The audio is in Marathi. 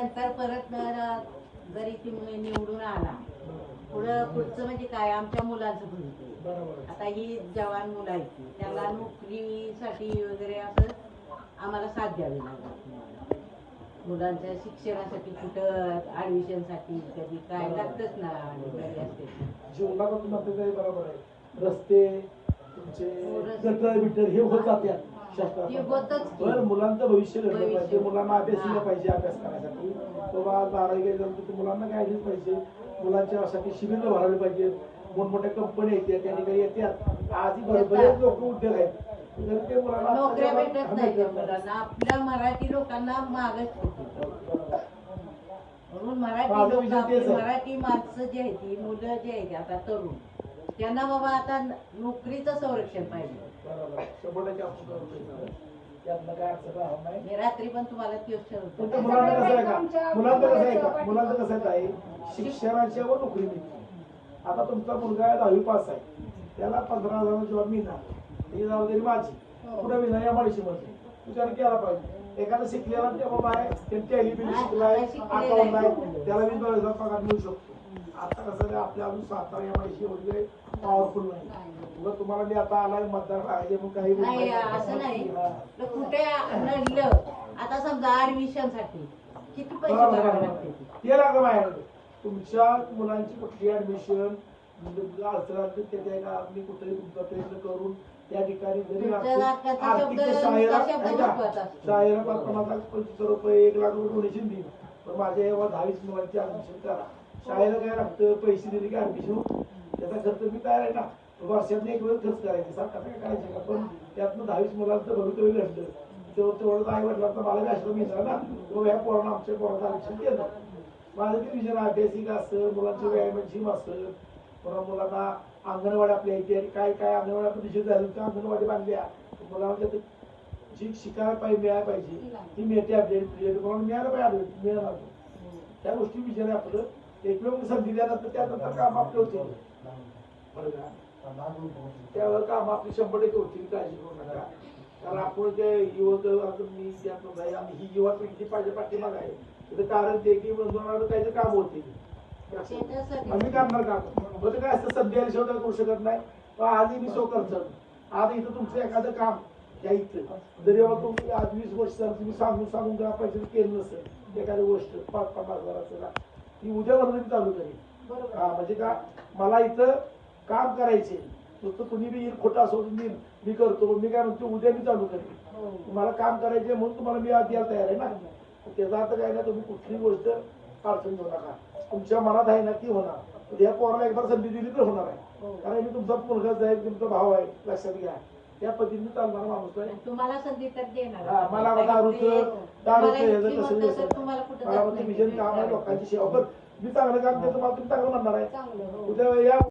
नंतर परत जरी ती निवडून आला पुढं पुढचं म्हणजे काय? आमच्या मुलाचं बरोबर. आता ही जवान मुलं आहेत. ती, त्यांना नोकरीसाठी वगैरे असं आम्हाला साथ द्यावी लागतात मुलांच्या शिक्षणासाठी कुठं ऍडमिशनसाठी कधी काय लागतच ना तुम्ही आपलं बरोबर आहे. रस्ते तुमचे हो, रस्ते. गटर बिटर हे होत जाते मुलांचं भविष्य घडलं. पाहिजे. मुलांना अभ्यास दिला. पाहिजे अभ्यास करायसाठी. बाबा बारावी गेल्यानंतर ते मुलांना गायडन्स पाहिजे. मुलांच्या साठी शिबिर भरावे पाहिजे. मोठमोठ्या कंपन्या येतात त्या ठिकाणी येतात. आधी. बरेच लोक उद्योग आहेत. तर नोकऱ्या भेटत नाही मुलांना. आपल्या मराठी लोकांना मागच म्हणून मराठी आहे. मराठी माणसं जी आहेत ती मुलं जी आहेत आता तरुण. त्यांना बाबा आता नोकरीचं संरक्षण पाहिजे. बरोबर. शंभर टक्के आपण करतोय. त्यातनं काय अडचण राहणार नाही. मी रात्री पण तुम्हाला तेच पण ठरवतो ते मुलांना कसं आहे का? मुलांचं कसं आहे का? मुलांचं कसं आहे ताई, शिक्षणाच्या व नोकरी मिळते आता तुमचा मुलगा दहावी पास आहे. त्याला पंधरा हजार जॉब मिळणार. ही जबाबदारी माझी. पुढे मिळणार या माळशी मध्ये विचार केला पाहिजे. एखादा शिकलेला ते बाबा आहे त्यांनी टॅली बिली शिकलाय अकाउंट आहे त्याला वीस बावीस हजार पगार मिळू शकतो. आता कसं आपल्या अजून सातारा या माळशी एवढी पॉवरफुल नाही. उगा तुम्हाला मी आता आलाय मतदार आहे मग काही नाही असं नाही. कुठे नडलं? आता समजा ऍडमिशनसाठी. किती पैसे भरावे. लागते ते लागलं बाहेर. तुमच्या मुलांची कुठली ऍडमिशन अडचण आली तर त्या एका आम्ही कुठेही तुमचा प्रयत्न करून त्या ठिकाणी जरी आर्थिक- शाळेला. शाळेला पाच पन्नास लाख पंचवीस रुपये एक लाख रुपये डोनेशन देईल. पण माझ्या दहावीस मुलांची ऍडमिशन करा. शाळेला काय लागतं? पैसे दिले की ऍडमिशन त्याचा खर्च मी तयार आहे ना. वर्षात एक वेळ खर्च करायचे. सरकार काय करायचं का? पण त्यातनं दहावीस मुलांचं भवितव्य घडलं. तेवढं तेवढं आई वाटलं तर मला काय मी मिळणार ना. तो ह्या पोरांना आमच्या पोरांचं आरक्षण केलं. माझं ते विजन अभ्यासिक असतं मुलांची व्यायामाची असतं पुन्हा मुलांना अंगणवाडी आपल्या इथे आणि काय काय अंगणवाडी आपण निषेध झाली? तर अंगणवाडी बांधल्या. मुलांना त्यात जी शिकायला पाहिजे मिळायला पाहिजे ती मिळते अपडेट म्हणून मिळायला पाहिजे मिळणार. त्या गोष्टी विचार आहे आपलं. एक वेळ संधी द्यायला तर त्यानंतर काम आपले होते. बरं का? त्यावर काम आपली शंभर टक्के होतील काळजी करू नका. कारण आपण ते युवक आता मी ज्यात आहे आणि ही युवा पिढी पाहिजे पाठीमाग आहे. त्याचं कारण ते की बंधुराला काहीतरी काम होते आम्ही करणार काम ते काय असतं सध्या काय करू शकत नाही. पण आधी मी सो करतो आज इथं तुमचं एखादं काम या इथं. जरी बाबा तुम्ही आज वीस वर्ष तुम्ही सांगून सांगून काय पैसे केलं नसेल. एखादी गोष्ट पाच पन्नास हजाराचं ना, ती उद्या म्हणून मी चालू करेन हा म्हणजे का मला इथं काम करायचे नुसतं कुणी बी खोटा सोडून मी मी करतो मी काय म्हणतो उद्या मी चालू करेन मला काम करायचे म्हणून तुम्हाला मी आज द्यायला तयार आहे ना. त्याचा अर्थ काय ना तुम्ही कुठलीही गोष्ट अडचण घेऊ नका. तुमच्या मनात आहे ना ती होणार. उद्या पोराला एकदा संधी दिली तर होणार आहे. कारण मी तुमचा मुलगाच आहे तुमचा भाव आहे. लक्षात घ्या. त्या पद्धतीने चालणारा माणूस आहे तुम्हाला संधी तर देणार हा, मला दारूचं दारूचं ह्याचं इतकी कसं व्यसन तुम्हाला कुठं मला जात नाही. विजन काम आहे लोकांची सेवा पण मी चांगलं काम करतो मला तुम्ही चांगलं म्हणणार आहे चांगलं हो. उद्या या